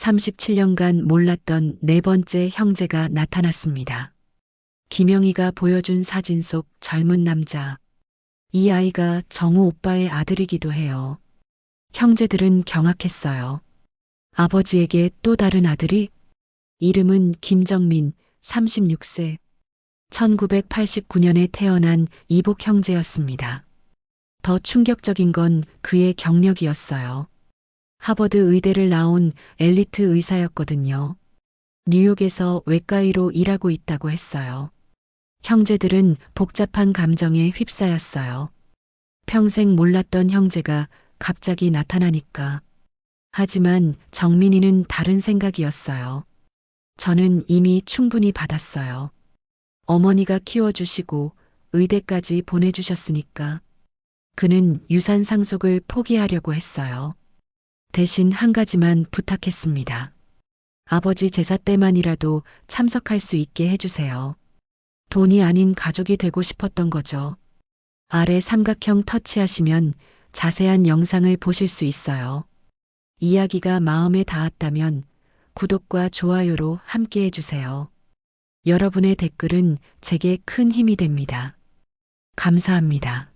37년간 몰랐던 네 번째 형제가 나타났습니다. 김영희가 보여준 사진 속 젊은 남자. 이 아이가 정우 오빠의 아들이기도 해요. 형제들은 경악했어요. 아버지에게 또 다른 아들이? 이름은 김정민, 36세. 1989년에 태어난 이복 형제였습니다. 더 충격적인 건 그의 경력이었어요. 하버드 의대를 나온 엘리트 의사였거든요. 뉴욕에서 외과의로 일하고 있다고 했어요. 형제들은 복잡한 감정에 휩싸였어요. 평생 몰랐던 형제가 갑자기 나타나니까. 하지만 정민이는 다른 생각이었어요. 저는 이미 충분히 받았어요. 어머니가 키워주시고 의대까지 보내주셨으니까. 그는 유산 상속을 포기하려고 했어요. 대신 한 가지만 부탁했습니다. 아버지 제사 때만이라도 참석할 수 있게 해주세요. 돈이 아닌 가족이 되고 싶었던 거죠. 아래 삼각형 터치하시면 자세한 영상을 보실 수 있어요. 이야기가 마음에 닿았다면 구독과 좋아요로 함께 해주세요. 여러분의 댓글은 제게 큰 힘이 됩니다. 감사합니다.